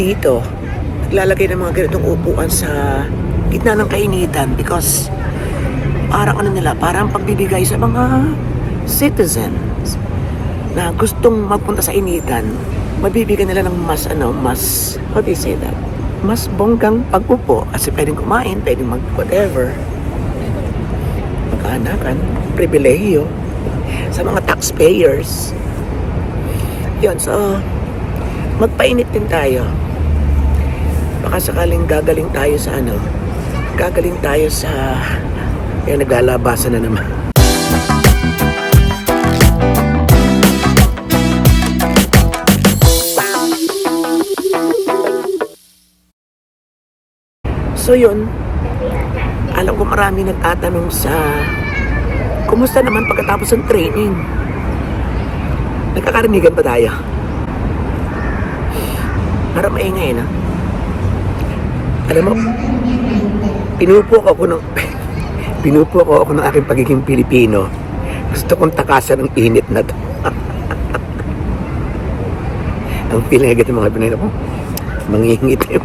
dito, naglalagay ng mga ganitong upuan sa gitna ng kainitan because parang ano nila, parang pagbibigay sa mga citizens na gustong magpunta sa initan, mabibigyan nila ng mas ano, mas, how do you say that? Mas bonggang pagpupo kasi pwedeng kumain, pwedeng mag whatever. Magkanakan, pribilehiyo sa mga taxpayers. Yun, so, magpainit din tayo. Baka sakaling gagaling tayo sa ano, gagaling tayo sa, yung naglalabasan na naman. So yun, alam ko marami nagtatanong sa kumusta naman pagkatapos ng training. Nagkakarinigan ba tayo? Parang maingay na. Alam mo, pinupo ko ako ng pinupo ko ako ng aking pagiging Pilipino. Gusto kong takasan ng init na to. Ang feeling agad ng mga Pinoy ko, mangingitim.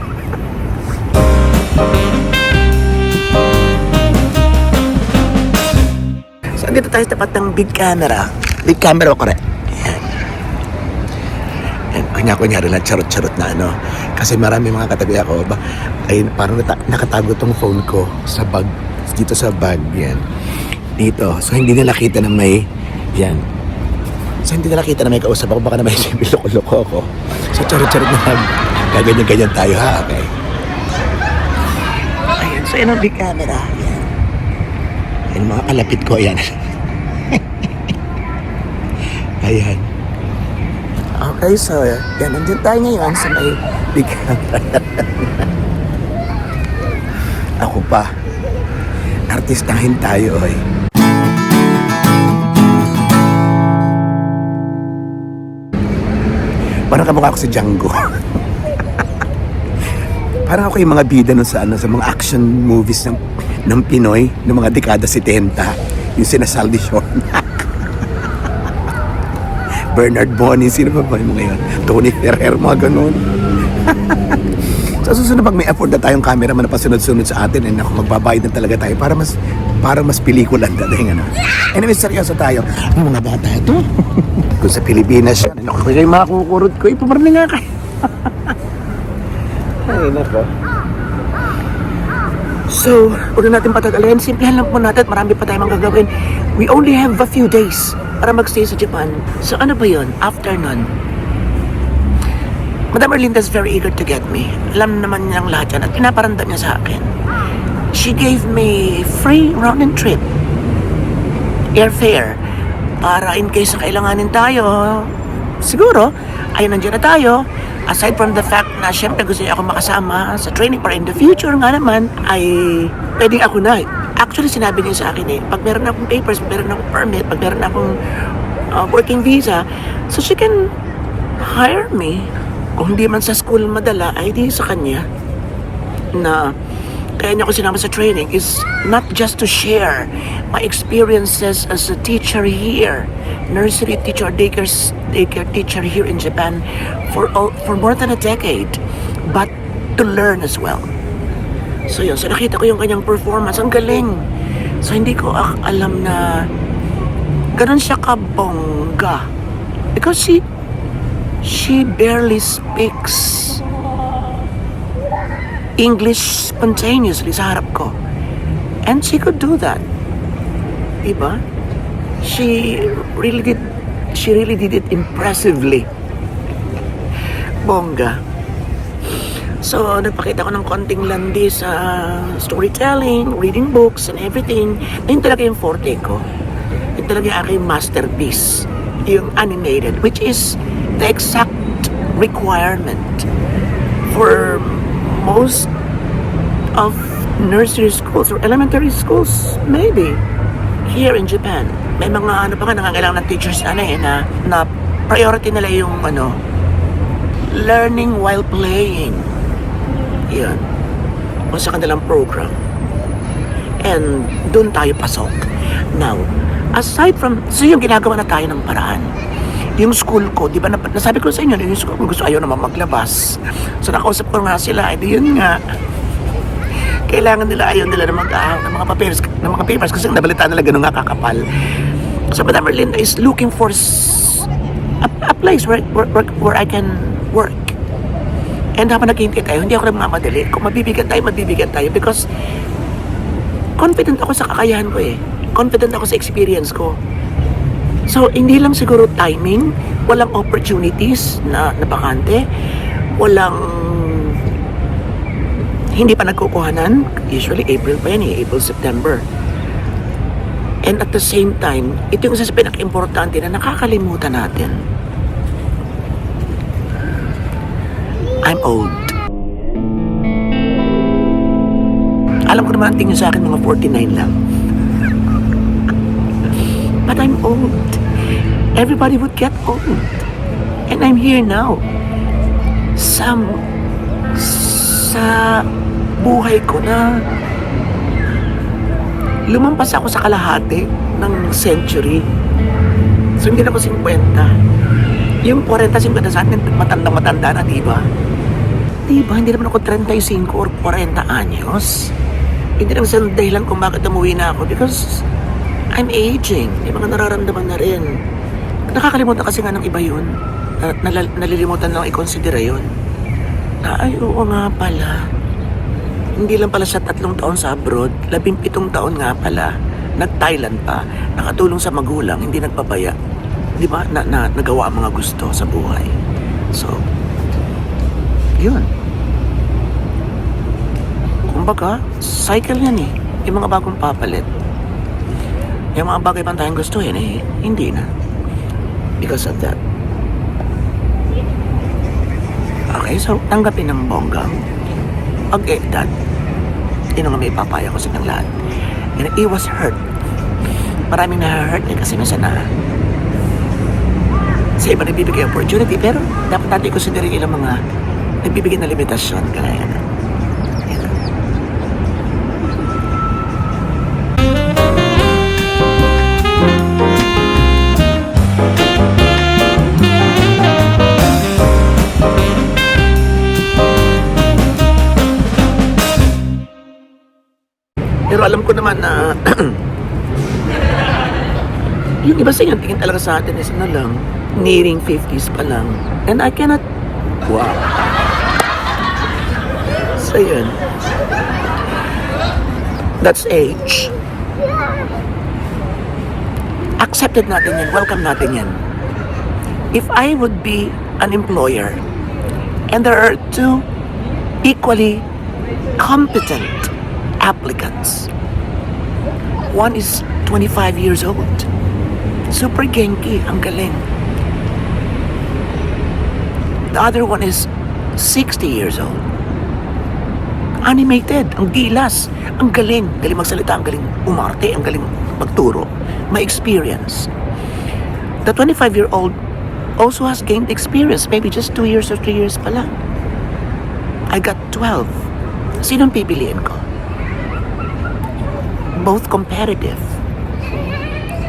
So, andito tayo sa tapat ng big camera. Big camera ko rin. Ayan. Ayan, kunya-kunyari lang, charot-charot na ano. Kasi marami mga katabi ako, ba, ay parang nata- nakatago tong phone ko sa bag, dito sa bag, yan. Dito. So, hindi nila kita na may, yan. So, hindi nila kita na may kausap ako, baka na may loko-loko ako. So, charot-charot na lang. Gaganyan-ganyan tayo, ha? Okay. Ayan, so yan ang big camera. Yan. Yan mga kalapit ko, yan. Ayan. Okay, so yan, nandun tayo ngayon sa may big. Ako pa. Artistahin tayo, oy. Parang kamukha ako si Django. Parang ako yung mga bida nun sa, ano, sa mga action movies ng, ng Pinoy, ng mga dekada 70. Yung sina Saldi Shornac. Bernard Bonin, sino pa ba yung mga yun? Tony Ferrer, mga ganun. sa susunod pag may afford na tayong cameraman na pasunod-sunod sa atin, eh, naku, magbabayad na talaga tayo para mas para mas pelikula ang dating ano. Anyway, seryoso tayo. Ang mga bata ito. Kung sa Pilipinas yan, naku, kayo makukurot ko, ipamarni nga kayo. Ay, nako. So, huwag na natin patagalin. Simplihan lang po natin at marami pa tayong gagawin. We only have a few days para magstay sa Japan. So, ano ba yun? After nun, Madam Erlinda's very eager to get me. Alam naman niyang lahat yan at pinaparamdam niya sa akin. She gave me free round and trip. Airfare. Para in case na kailanganin tayo, siguro, ay nandiyan na tayo. Aside from the fact na syempre gusto niya ako makasama sa training para in the future nga naman, ay pwedeng ako na. Actually, sinabi niya sa akin eh, pag meron akong papers, pag meron akong permit, pag meron akong uh, working visa, so she can hire me. Kung hindi man sa school madala, ay di sa kanya na kaya niya ako sinama sa training is not just to share my experiences as a teacher here, nursery teacher, daycare, daycare teacher here in Japan for for more than a decade, but to learn as well. So yun, so nakita ko yung kanyang performance, ang galing. So hindi ko alam na ganun siya kabongga. Because she, she barely speaks English spontaneously sa harap ko. And she could do that. Diba? She really did, she really did it impressively. Bongga. So, nagpakita ko ng konting landi sa storytelling, reading books, and everything. Na yun talaga yung forte ko. Yun talaga yung aking masterpiece. Yung animated, which is the exact requirement for most of nursery schools or elementary schools, maybe, here in Japan. May mga ano pa nga nangangailangan ng teachers ano eh, na, na priority nila yung ano, learning while playing. Yan. O sa kanilang program. And doon tayo pasok. Now, aside from, so yung ginagawa na tayo ng paraan. yung school ko, di ba, nasabi ko sa inyo, yung school ko gusto ayaw naman maglabas. So nakausap ko nga sila, edi yun nga. Kailangan nila, ayaw nila na mag ng mga papers, ng mga papers kasi nabalita nila ganun nga kakapal. So Madam Merlinda is looking for a, a place where, where, where I can work. And habang naghihintay tayo, hindi ako nagmamadali. Kung mabibigyan tayo, mabibigyan tayo because confident ako sa kakayahan ko eh. Confident ako sa experience ko. So, hindi lang siguro timing, walang opportunities na napakante, walang hindi pa nagkukuhanan. Usually, April pa yan eh, April, September. And at the same time, ito yung isa sa pinaka-importante na nakakalimutan natin. I'm old. Alam ko naman ang tingin sa akin mga 49 lang. But I'm old. Everybody would get old. And I'm here now. Some sa buhay ko na lumampas ako sa kalahati ng century. So hindi na ako 50. Yung 40-50 sa atin, matandang-matanda na, di ba? Di ba? Hindi naman ako 35 or 40 anyos. Hindi naman sa dahilan kung bakit umuwi na ako because I'm aging. May mga nararamdaman na rin. Nakakalimutan kasi nga ng iba yun. Na, nalal- nalilimutan lang i-consider yun. Na, ay, oo nga pala. Hindi lang pala siya tatlong taon sa abroad. Labing pitong taon nga pala. Nag-Thailand pa. Nakatulong sa magulang. Hindi nagpabaya. Di ba? Na, na, nagawa ang mga gusto sa buhay. So, yun. Kumbaga, cycle yan eh. Yung mga bagong papalit. Yung mga bagay pang tayong gustuhin eh, hindi na. Because of that. Okay, so tanggapin ng bonggang pag-edad. Yun ang may papaya ko sa inyong lahat. And it was hurt. Maraming na-hurt eh kasi minsan na sa iba nagbibigay opportunity pero dapat natin consider ilang mga nagbibigay na limitasyon kaya. Yan. Pero alam ko naman na yung iba sa inyo, tingin talaga sa atin is na lang, nearing 50s pa lang. And I cannot, wow. Yun. That's age. Accepted natin yan, welcome natin. If I would be an employer, and there are two equally competent applicants. One is 25 years old. Super genki, ang galing. The other one is 60 years old. Animated, ang gilas, ang galing. Galing magsalita, ang galing umarte, ang galing magturo. May experience. The 25-year-old also has gained experience, maybe just 2 years or 3 years pa lang. I got 12. Sinong pipiliin ko? Both competitive.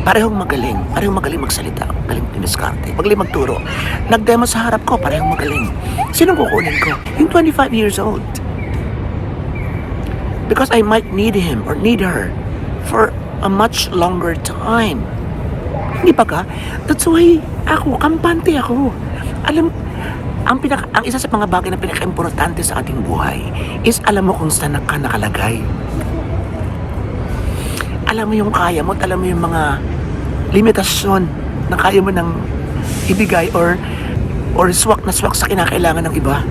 Parehong magaling. Parehong magaling magsalita. Magaling diniskarte. Magaling magturo. Nag-demo sa harap ko. Parehong magaling. Sinong kukunin ko? Yung 25 years old. Because I might need him or need her for a much longer time. Hindi ba ka? That's why ako, kampante ako. Alam, ang, pinaka, ang isa sa mga bagay na pinaka-importante sa ating buhay is alam mo kung saan ka nakalagay. Alam mo yung kaya mo at alam mo yung mga limitasyon na kaya mo nang ibigay or or swak na swak sa kinakailangan ng iba.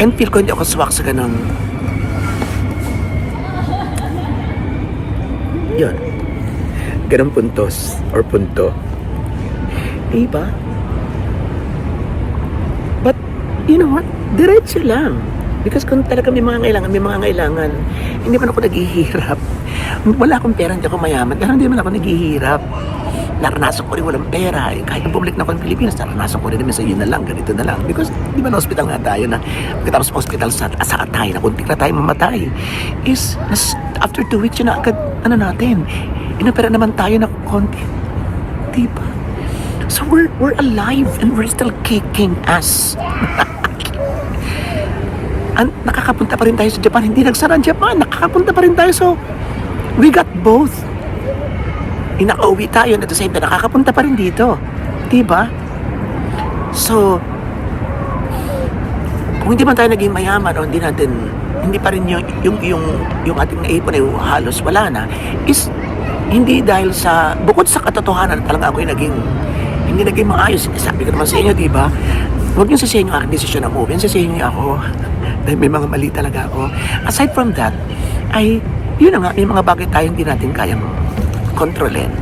And feel ko hindi ako swak sa ganun. Yun. Ganun puntos or punto. Diba? But, you know what? Diretso lang. Because kung talaga may mga kailangan, may mga kailangan, hindi man ako naghihirap. Wala akong pera, hindi ako mayaman, pero hindi man ako naghihirap. Naranasan ko rin walang pera. Eh, kahit bumalik na ako ng Pilipinas, naranasan ko rin naman sa yun na lang, ganito na lang. Because, di ba na hospital nga tayo na, pagkatapos hospital sa, sa atay, na kunti na tayo mamatay. Is, nas, after two weeks, yun na agad, ano natin, inopera naman tayo na konti. Di ba? So we're, we're alive and we're still kicking ass. An nakakapunta pa rin tayo sa Japan. Hindi nagsara ang Japan. Nakakapunta pa rin tayo. So, we got both. Inakauwi tayo at the same time, nakakapunta pa rin dito. Diba? So, kung hindi man tayo naging mayaman o hindi natin hindi pa rin yung yung yung, yung ating naipon ay halos wala na is hindi dahil sa bukod sa katotohanan talaga ako yung naging hindi naging maayos. Sabi ko naman sa inyo di ba huwag niyo sasihin yung aking desisyon na move. Yan sasihin niyo ako. Dahil may mga mali talaga ako. Aside from that ay yun na nga may mga bagay tayo hindi natin kayang kontrolin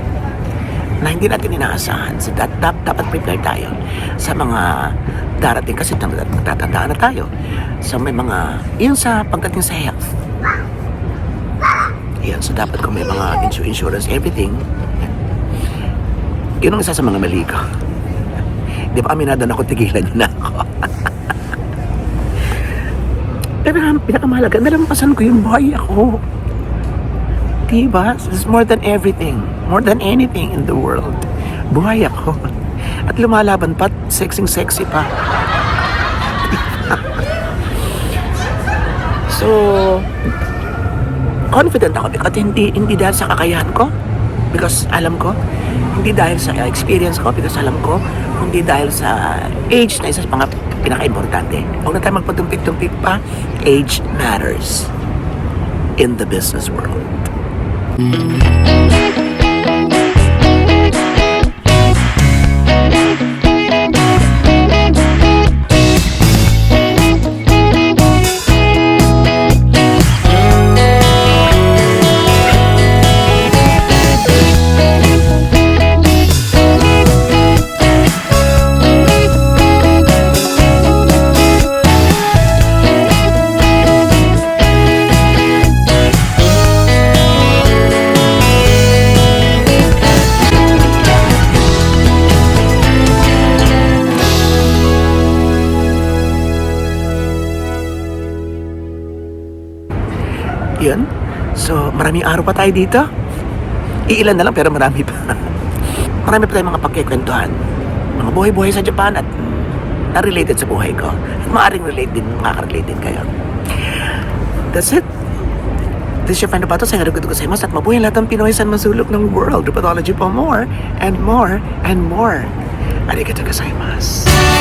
na hindi natin inaasahan. So that, dap- dapat prepare tayo sa mga darating kasi natatandaan na tayo. So may mga, yun sa pagdating sa health. Yan, so dapat kung may mga insu- insurance, everything, yun ang isa sa mga mali ko. Di ba aminado na ako, tigilan niyo na ako. Pero ang pinakamahalaga, nalampasan ko yung buhay ako. Diba? It's more than everything. More than anything in the world. Buhay ako. At lumalaban pa, sexing-sexy pa. so, confident ako because hindi, hindi dahil sa kakayahan ko. Because alam ko, hindi dahil sa experience ko, because alam ko, hindi dahil sa age na isa sa mga pinaka-importante. Huwag na tayo magpatumpik-tumpik pa, age matters in the business world. Yun. Maraming araw pa tayo dito. Iilan na lang pero marami pa. marami pa tayong mga pagkikwentuhan. Mga buhay-buhay sa Japan at na related sa buhay ko. At maaaring relate din, makaka-relate din kayo. That's it. This is your friend Bato. Sa haragot ko sa at mabuhay lahat ng Pinoy sa masulok ng world. Pathology po more and more and more. Arigato gozaimasu.